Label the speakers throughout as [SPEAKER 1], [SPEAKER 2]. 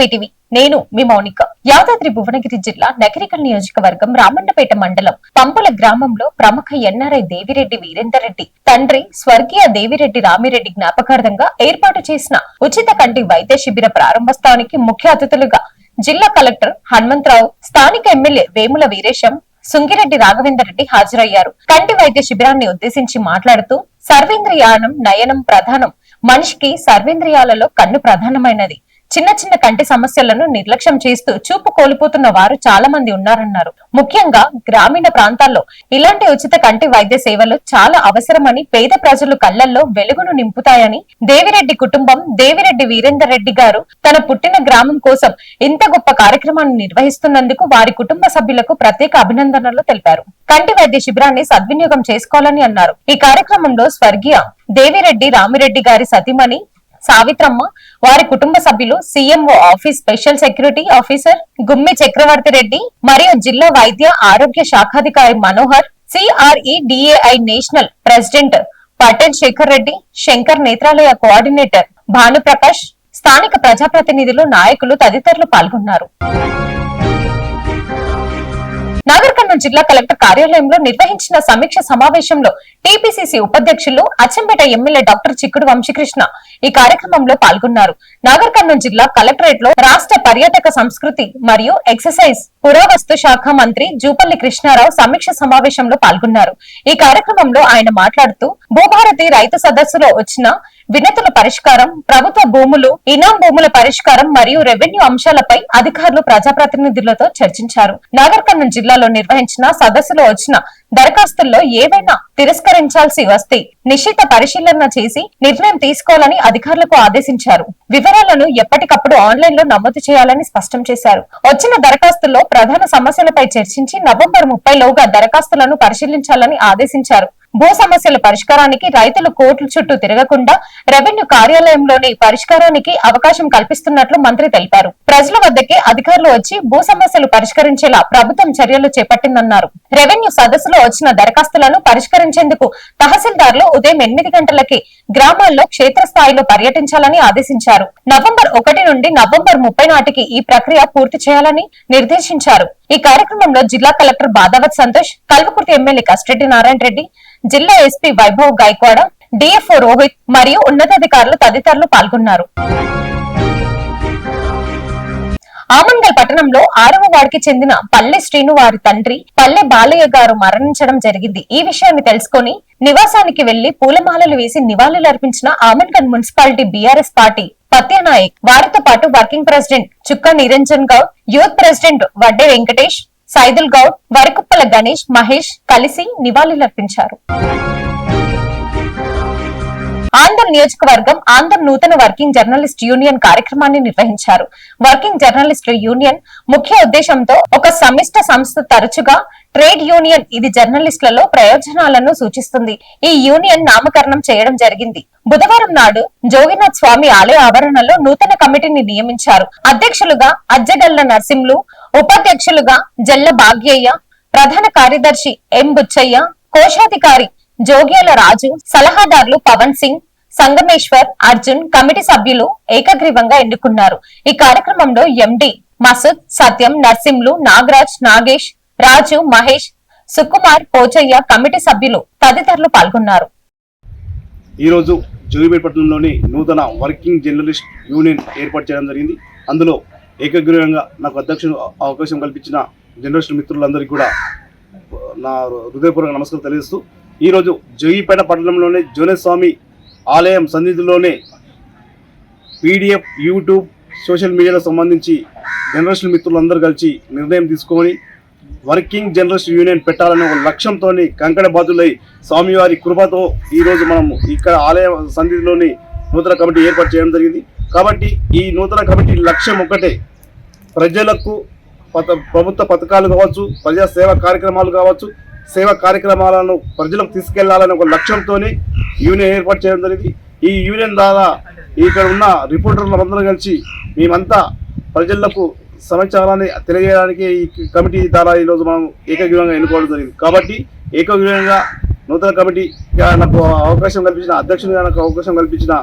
[SPEAKER 1] BTV. నేను మీ మౌనిక. యాదాద్రి భువనగిరి జిల్లా నగరికల్ నియోజకవర్గం రామన్నపేట మండలం పంపుల గ్రామంలో ప్రముఖ ఎన్ఆర్ఐ దేవిరెడ్డి వీరేందర్ రెడ్డి తండ్రి స్వర్గీయ దేవిరెడ్డి రామిరెడ్డి జ్ఞాపకార్థంగా ఏర్పాటు చేసిన ఉచిత కంటి వైద్య శిబిర ప్రారంభోత్సవానికి ముఖ్య అతిథులుగా జిల్లా కలెక్టర్ హనుమంతరావు స్థానిక ఎమ్మెల్యే వేముల వీరేశం సుంగిరెడ్డి రాఘవేందర్ రెడ్డి హాజరయ్యారు. కంటి వైద్య శిబిరాన్ని ఉద్దేశించి మాట్లాడుతూ సర్వేంద్రియానం నయనం ప్రధానం. మనిషికి సర్వేంద్రియాలలో కన్ను ప్రధానమైనది. చిన్న చిన్న కంటి సమస్యలను నిర్లక్ష్యం చేస్తూ చూపు కోల్పోతున్న వారు చాలా మంది ఉన్నారన్నారు. ముఖ్యంగా గ్రామీణ ప్రాంతాల్లో ఇలాంటి ఉచిత కంటి వైద్య సేవలు చాలా అవసరమని పేద ప్రజలు కళ్ళల్లో వెలుగును నింపుతాయని దేవిరెడ్డి కుటుంబం దేవిరెడ్డి వీరేందర్ రెడ్డి గారు తన పుట్టిన గ్రామం కోసం ఇంత గొప్ప కార్యక్రమాన్ని నిర్వహిస్తున్నందుకు వారి కుటుంబ సభ్యులకు ప్రత్యేక అభినందనలు తెలిపారు. కంటి వైద్య శిబిరాన్ని సద్వినియోగం చేసుకోవాలని అన్నారు. ఈ కార్యక్రమంలో స్వర్గీయ దేవిరెడ్డి రామిరెడ్డి గారి సతీమణి సావిత్రమ్మ వారి కుటుంబ సభ్యులు CMO office special security officer Gummi Chakravarthi Reddy మరియు జిల్లా వైద్య ఆరోగ్య శాఖాధికారి Manohar C R E D A I national president Patel Sekhar Reddy Sankar Nethralaya coordinator Bhanuprakash స్థానిక ప్రజాప్రతినిధులు నాయకులు తదితరులు పాల్గొన్నారు. నాగర్ కర్నూలు జిల్లా కలెక్టర్ కార్యాలయంలో నిర్వహించిన సమీక్ష సమావేశంలో టీపీసీసీ ఉపాధ్యక్షులు అచ్చంపేట ఎమ్మెల్యే డాక్టర్ చిక్కుడు వంశీకృష్ణ ఈ కార్యక్రమంలో పాల్గొన్నారు. నాగర్ కర్నూలు జిల్లా కలెక్టరేట్లో రాష్ట్ర పర్యాటక సంస్కృతి మరియు ఎక్సర్సైజ్ పురావస్తు శాఖ మంత్రి జూపల్లి కృష్ణారావు సమీక్ష సమావేశంలో పాల్గొన్నారు. ఈ కార్యక్రమంలో ఆయన మాట్లాడుతూ భూభారతి రైతు సదస్సులో వచ్చిన వినతుల పరిష్కారం ప్రభుత్వ భూములు ఇనాం భూముల పరిష్కారం మరియు రెవెన్యూ అంశాలపై అధికారులు ప్రజాప్రతినిధులతో చర్చించారు. నాగర్ కర్నూలు జిల్లాలో నిర్వహించిన సదస్సులో వచ్చిన దరఖాస్తుల్లో ఏవైనా తిరస్కరించాల్సి వస్తే నిశ్చిత పరిశీలన చేసి నిర్ణయం తీసుకోవాలని అధికారులకు ఆదేశించారు. వివరాలను ఎప్పటికప్పుడు ఆన్లైన్లో నమోదు చేయాలని స్పష్టం చేశారు. వచ్చిన దరఖాస్తుల్లో ప్రధాన సమస్యలపై చర్చించి నవంబర్ ముప్పై లోగా దరఖాస్తులను పరిశీలించాలని ఆదేశించారు. భూ సమస్యల పరిష్కారానికి రైతులు కోర్టుల చుట్టూ తిరగకుండా రెవెన్యూ కార్యాలయంలోని పరిష్కారానికి అవకాశం కల్పిస్తున్నట్లు మంత్రి తెలిపారు. ప్రజల వద్దకే అధికారులు వచ్చి భూ సమస్యలు పరిష్కరించేలా ప్రభుత్వం చర్యలు చేపట్టిందన్నారు. రెవెన్యూ సదస్సులో వచ్చిన దరఖాస్తులను పరిష్కరించేందుకు తహసీల్దార్లు ఉదయం ఎనిమిది గంటలకి గ్రామాల్లో క్షేత్రస్థాయిలో పర్యటించాలని ఆదేశించారు. నవంబర్ ఒకటి నుండి నవంబర్ ముప్పై నాటికి ఈ ప్రక్రియ పూర్తి చేయాలని నిర్దేశించారు. ఈ కార్యక్రమంలో జిల్లా కలెక్టర్ బాదావత్ సంతోష్ కల్వకుర్తి ఎమ్మెల్యే కస్టెడ్డి నారాయణ రెడ్డి జిల్లా ఎస్పీ వైభవ్ గాయక్వాడ డిఎఫ్ఓ రోహిత్ మరియు ఉన్నతాధికారులు తదితరులు పాల్గొన్నారు. ఆమంగల్ పట్టణంలో ఆరవ వాడికి చెందిన పల్లె శ్రీను వారి తండ్రి పల్లె బాలయ్య గారు మరణించడం జరిగింది. ఈ విషయాన్ని తెలుసుకొని నివాసానికి వెళ్ళి పూలమాలలు వేసి నివాళులు అర్పించిన Amangal municipality BRS party Satyanayak వారితో పాటు working president Chukka Niranjan Goud youth president Vadde Venkatesh Saidul Goud Varakuppala Ganesh Mahesh కలిసి నివాళులర్పించారు. ఆంధ్ర నియోజకవర్గం ఆంధ్ర నూతన వర్కింగ్ జర్నలిస్ట్ యూనియన్ కార్యక్రమాన్ని నిర్వహించారు. వర్కింగ్ జర్నలిస్ట్ యూనియన్ ముఖ్య ఉద్దేశంతో ఒక సమిష్ట సంస్థ తరచుగా ట్రేడ్ యూనియన్ ఇది జర్నలిస్టులలో ప్రయోజనాలను సూచిస్తుంది. ఈ యూనియన్ నామకరణం చేయడం జరిగింది. బుధవారం నాడు జోగినాథ్ స్వామి ఆలయ ఆవరణలో నూతన కమిటీని నియమించారు. అధ్యక్షులుగా అజ్జగల్ల నర్సింహులు ఉపాధ్యక్షులుగా జల్ల భాగ్యయ్య ప్రధాన కార్యదర్శి ఎం బుచ్చయ్య కోశాధికారి జోగ్యాల రాజు సలహాదారులు పవన్ సింగ్ సంగమేశ్వర్ అర్జున్ కమిటీ సభ్యులు ఏకగ్రీవంగా ఎన్నుకున్నారు. ఈ కార్యక్రమంలో ఎండి మసూద్ సత్యం నర్సింహులు నాగరాజ్ నాగేష్ రాజు మహేష్ సుకుమార్ పోచయ్య కమిటీ సభ్యులు తదితరులు పాల్గొన్నారు.
[SPEAKER 2] ఈరోజు జోగిపేట పట్టణంలోని నూతన వర్కింగ్ జర్నలిస్ట్ యూనియన్ ఏర్పాటు చేయడం జరిగింది. అందులో ఏకగ్రీవంగా నాకు అధ్యక్షుడు అవకాశం కల్పించిన జర్నలిస్ట్ మిత్రులందరికీ కూడా నా హృదయపూర్వక నమస్కారం తెలియజేస్తూ ఈరోజు జోగిపేట పట్టణంలోని జోనేస్వామి ఆలయం సన్నిధిలోనే పీడిఎఫ్ యూట్యూబ్ సోషల్ మీడియాలో సంబంధించి జనరేషన్ మిత్రులందరూ కలిసి నిర్ణయం తీసుకొని వర్కింగ్ జర్నలిస్ట్ యూనియన్ పెట్టాలనే ఒక లక్ష్యంతో కంకణ బాధులై స్వామివారి కృపతో ఈరోజు మనము ఇక్కడ ఆలయ సన్నిధిలోని నూతన కమిటీ ఏర్పాటు చేయడం జరిగింది. కాబట్టి ఈ నూతన కమిటీ లక్ష్యం ఒకటే ప్రజలకు పత ప్రభుత్వ పథకాలు కావచ్చు ప్రజా సేవా కార్యక్రమాలు కావచ్చు సేవా కార్యక్రమాలను ప్రజలకు తీసుకెళ్ళాలనే ఒక లక్ష్యంతోనే యూనియన్ ఏర్పాటు చేయడం జరిగింది. ఈ యూనియన్ ద్వారా ఇక్కడ ఉన్న రిపోర్టర్లు అందరం కలిసి మేమంతా ప్రజలకు సమాచారాన్ని తెలియజేయడానికి ఈ కమిటీ ద్వారా ఈరోజు మనం ఏకగ్రీవంగా ఎన్నుకోవడం జరిగింది. కాబట్టి ఏకగ్రీవంగా నూతన కమిటీ నాకు అవకాశం కల్పించిన అధ్యక్షునిగా నాకు అవకాశం కల్పించిన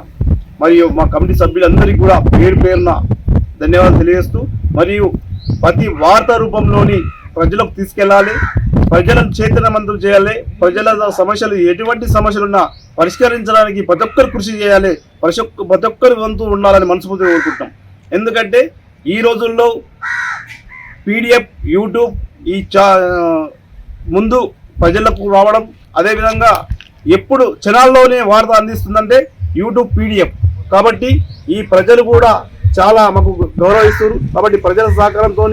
[SPEAKER 2] మరియు మా కమిటీ సభ్యులందరికీ కూడా పేరు పేరున ధన్యవాదాలు తెలియజేస్తూ మరియు ప్రతి వార్త రూపంలోని ప్రజలకు తీసుకెళ్ళాలి ప్రజలను చైతన్యవంతం చేయాలి ప్రజల సమస్యలు ఎటువంటి సమస్యలున్నా పరిష్కరించడానికి ప్రతి ఒక్కరు కృషి చేయాలి. ప్రతి ఒక్క ప్రతి ఒక్కరి వంతు ఉండాలని మనస్ఫూర్తిగా కోరుకుంటాం ఎందుకంటే ఈ రోజుల్లో పీడిఎఫ్ యూట్యూబ్ ఈ చా ముందు ప్రజలకు రావడం అదేవిధంగా ఎప్పుడు ఛానల్లోనే వార్త అందిస్తుందంటే యూట్యూబ్ పీడిఎఫ్. కాబట్టి ఈ ప్రజలు కూడా చాలా మాకు గౌరవిస్తారు కాబట్టి ప్రజల సహకారంతో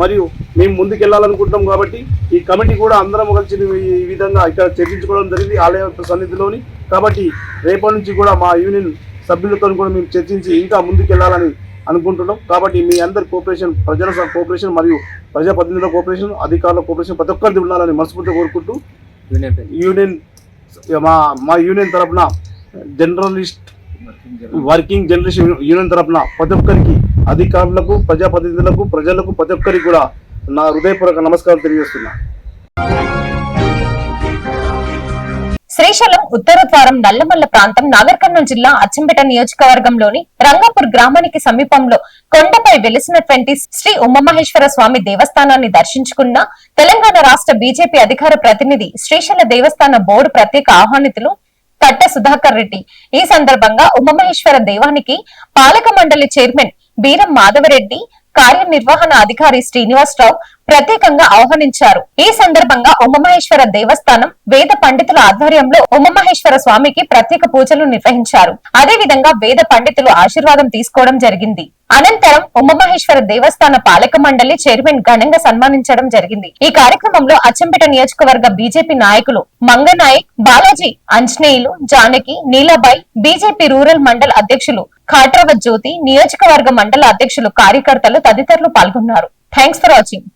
[SPEAKER 2] మరియు మేము ముందుకెళ్ళాలనుకుంటున్నాం కాబట్టి ఈ కమిటీ కూడా అందరం కలిసి ఈ విధంగా ఇక్కడ చర్చించుకోవడం జరిగింది. ఆలయ సన్నిధిలోని కాబట్టి రేపటి నుంచి కూడా మా యూనియన్ సభ్యులతో కూడా మేము చర్చించి ఇంకా ముందుకెళ్ళాలని అనుకుంటున్నాం. కాబట్టి మీ అందరి కోఆపరేషన్ ప్రజల కోఆపరేషన్ మరియు ప్రజాప్రతినిధుల కోఆపరేషన్ అధికారుల కోఆపరేషన్ ప్రతి ఒక్కరిది ఉండాలని మనస్ఫూర్తిగా కోరుకుంటూ
[SPEAKER 3] యూనియన్
[SPEAKER 2] యూనియన్ మా మా యూనియన్ తరపున జర్నలిస్ట్ వర్కింగ్ జర్నలిస్ట్ యూనియన్ తరపున ప్రతి ఒక్కరికి అధికారులకు ప్రజాప్రతినిధులకు ప్రజలకు ప్రతి ఒక్కరికి కూడా నా హృదయపూర్వక నమస్కారం తెలియజేస్తున్నా.
[SPEAKER 1] శ్రీశైలం ఉత్తర ద్వారం నల్లమల్ల ప్రాంతం నాగర్ కర్నూలు జిల్లా అచ్చంపేట నియోజకవర్గంలోని రంగాపూర్ గ్రామానికి సమీపంలో కొండపై వెలిసినటువంటి శ్రీ ఉమామహేశ్వర స్వామి దేవస్థానాన్ని దర్శించుకున్న తెలంగాణ రాష్ట్ర బీజేపీ అధికార ప్రతినిధి శ్రీశైల దేవస్థాన బోర్డు ప్రత్యేక ఆహ్వానితులు కట్ట సుధాకర్ రెడ్డి. ఈ సందర్భంగా ఉమామహేశ్వర దేవానికి పాలక మండలి చైర్మన్ బీరం మాధవరెడ్డి కార్యనిర్వహణ అధికారి శ్రీనివాసరావు ప్రత్యేకంగా ఆహ్వానించారు. ఈ సందర్భంగా ఉమామహేశ్వర దేవస్థానం వేద పండితుల ఆధ్వర్యంలో ఉమామహేశ్వర స్వామికి ప్రత్యేక పూజలు నిర్వహించారు. అదే విధంగా వేద పండితులు ఆశీర్వాదం తీసుకోవడం జరిగింది. అనంతరం ఉమామహేశ్వర దేవస్థాన పాలక మండలి చైర్మన్ ఘనంగా సన్మానించడం జరిగింది. ఈ కార్యక్రమంలో అచ్చంపేట నియోజకవర్గ బీజేపీ నాయకులు మంగనాయక్ బాలాజీ అంజనేయులు జానకి నీలాబాయ్ బీజేపీ రూరల్ మండల అధ్యక్షులు ఖాట్రవ జ్యోతి నియోజకవర్గ మండల అధ్యక్షులు కార్యకర్తలు తదితరులు పాల్గొన్నారు. Thanks for watching.